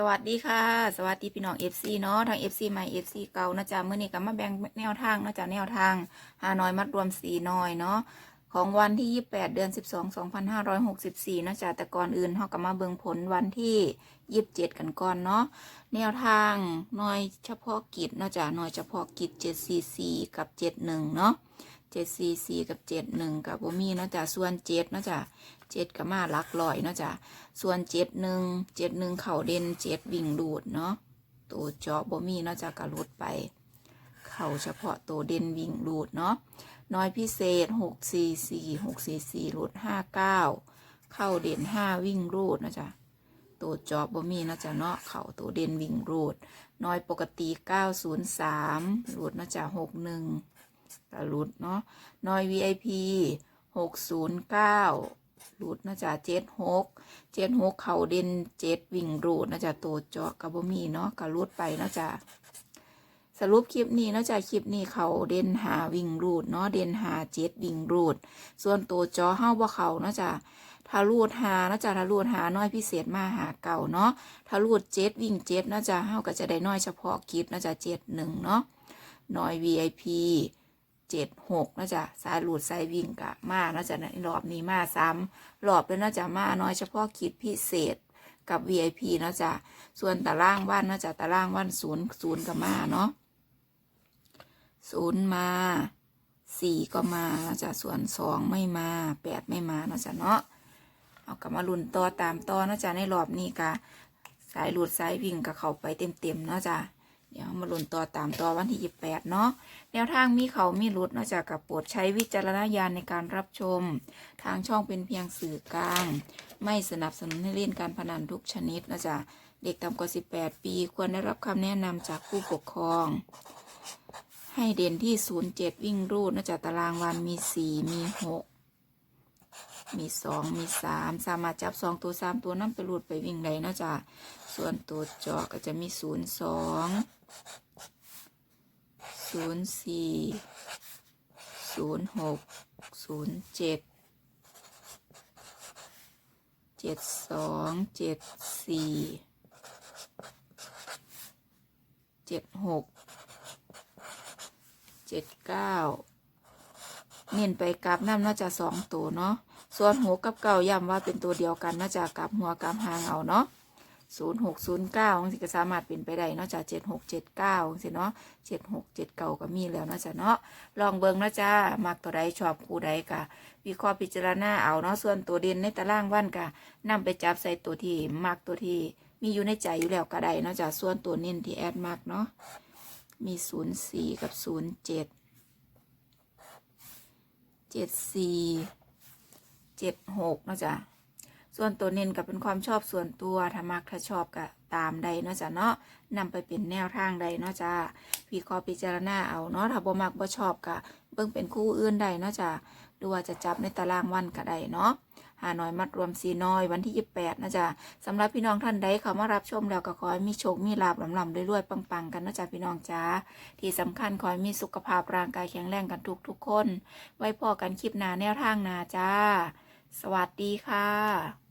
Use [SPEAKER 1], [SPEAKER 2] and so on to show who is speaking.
[SPEAKER 1] สวัสดีค่ะ สวัสดีพี่น้อง FC เนาะทาง FC ใหม่ FC เก่านะจ๊ะเมื่อนี้ก็มาแบ่งแนวทางนะจ๊ะแนวทางหาน้อยมัดรวมสีน้อยเนาะของวันที่ 28 เดือน 12 2564นะจ๊ะแต่ก่อนอื่นเฮาก็มาเบิ่งผลวันที่ 27 กันก่อนเนาะแนวทางน้อยเฉพาะกิจนะจ๊ะน้อยเฉพาะกิจ 744 กับ 71 เนาะ 744กับ71กับบ่มีเนาะจ๊ะส่วน7เนาะจ๊ะ7ก็มาลักร้อยเนาะจ๊ะส่วนเจ็ดหนึ่งเจ็ดหนึ่งเข่าเด่นเจ็ดวิ่งดูดเนาะตัวเจาะบ่มีเนาะจากกระลุดไป เข่าเฉพาะตัวเด่นวิ่งดูดเนาะน้อยพิเศษหกสี่สี่หกสี่สี่รูดห้าเก้าเข้าเด่นห้าวิ่งรูดนะจ๊ะตัวจาะบ่มีนะจ๊ะเนาะเข่าตัวเด่นวิ่งรูด น้อยปกติเก้าศูนย์สามรูดนะจ๊ะหกหนึ่ง กระลุดเนาะน้อย VIP หกศูนย์เก้ารูดนะจ๊ะเจ็ดหกเจ็ดหกเขาเด่นเจ็ดวิ่งรูดนะจ๊ะตัวเจาะกับบมีเนาะก็รูดไปเนาะจ๊ะสรุปคลิปนี้เนาะจ๊ะคลิปนี้เขาเด่นหาวิ่งรูดเนาะเด่นหาเจ็ดวิ่งรูด ส่วนตัวเจาะเฮาบ่เขาเนาะจ๊ะถ้ารูดหาเนาะจ๊ะถ้ารูดหาน้อยพิเศษมาหาเก่าเนาะถ้ารูดเจ็ดวิ่งเจ็ดเนาะจ๊ะเฮาก็จะได้น้อยเฉพาะกิจเนาะจ๊ะเจ็ดหนึ่งเนาะน้อย VIP เจ็ดหกนะจ๊ะสายหลุดสายวิ่งกะมานะจ๊ะในรอบนี้มาซ้ำรอบเลยนะจ๊ะมาน้อยเฉพาะคิดพิเศษกับ VIP นะจ๊ะส่วนตารางวันนะจ๊ะตารางวันศูนย์ศูนย์ก็มาเนาะศูนย์มาสี่ก็มานะจ๊ะส่วนสองไม่มาแปดไม่มานะจ๊ะเนาะเอากลับมาลุ้นต่อตามต่อนะจ๊ะในรอบนี้กะสายหลุดสายวิ่งกับเขาไปเต็มๆนาะจ๊ะ ดี๋ยวมาหลุนต่อตามต่อวันที่ยี่สิบแปดเนาะแนวทางมีเขามีรุดนอกจากกับโปรดใช้วิจารณญาณในการรับชม ทางช่องเป็นเพียงสื่อกลาง ไม่สนับสนุนให้เล่นการพนันทุกชนิดนะจ๊ะเด็กต่ำกว่า 18 ปี ควรได้รับคำแนะนำจากผู้ปกครอง ให้เด่นที่ 07 วิ่งรูดนะจ๊ะตารางวันมี 4 มี 6 มี2มี3สามารถจับ2ตัว3ตัวนั่นไปรูดไปวิ่งได้นะจ๊ะส่วนตัวเจาะก็จะมี0 2ศูนย์สี่ศูนย์หกศูนย์เจ็ดเจ็ดสองเจ็ดสี่เจ็ดหกเจ็ดเก้าเน้นไปกลับน้ำน่าจะสองตัวเนาะ ส่วนหัวกับเก่าย้ำว่าเป็นตัวเดียวกันน่าจะกลับหัวกับหางเอาเนาะศูนย์หกศูนย์เก้าสิก็สามารถเป็นไปได้นาะจากเจ็ดหกเจ็ดเก้าสิเนาะเจ็ดหกเจ็ดเก้าก็มีแล้วนาะจ้ะเนาะลองเบิ่งนะจ้ามักตัวใดชอบคู่ใดกะวิเคราะห์พิจารณาเอาเนาะส่วนตัวเด่นในตารางวันกะนำไปจับใส่ตัวที่มักตัวที่มีอยู่ในใจอยู่แล้วก็ได้นาะจ้ะส่วนตัวเน้นที่แอดมักเนาะมีศูนย์สี่กับศูนย์เจ็ดเจ็ดสี่ เจ็ดหกเนาะจ้ะส่วนตัวเน้นก็เป็นความชอบส่วนตัวถ้ามักถ้าชอบก็ตามใดเนาะจ้ะเนาะนำไปเป็นแนวทางใดเนาะจ้ะวิเคราะห์พิจารณาเอาเนาะถ้าบ่มักบ่ชอบก็เบิ่งเป็นคู่อื่นใดเนาะจ้ะหรือว่าจะจับในตารางวันก็ได้เนาะหาหน้อยมัดรวมสีน้อยวันที่ 28 นะจ๊ะสำหรับพี่น้องท่านใดเขามารับชมแล้วก็ขอให้มีโชค มีลาบลำๆรวยๆปังๆ กันนะจ๊ะพี่น้องจ้าที่สำคัญขอให้มีสุขภาพร่างกายแข็งแรงกันทุกๆคน ไว้พอกันคลิปหน้าแนวทางน้าจ้า สวัสดีค่ะ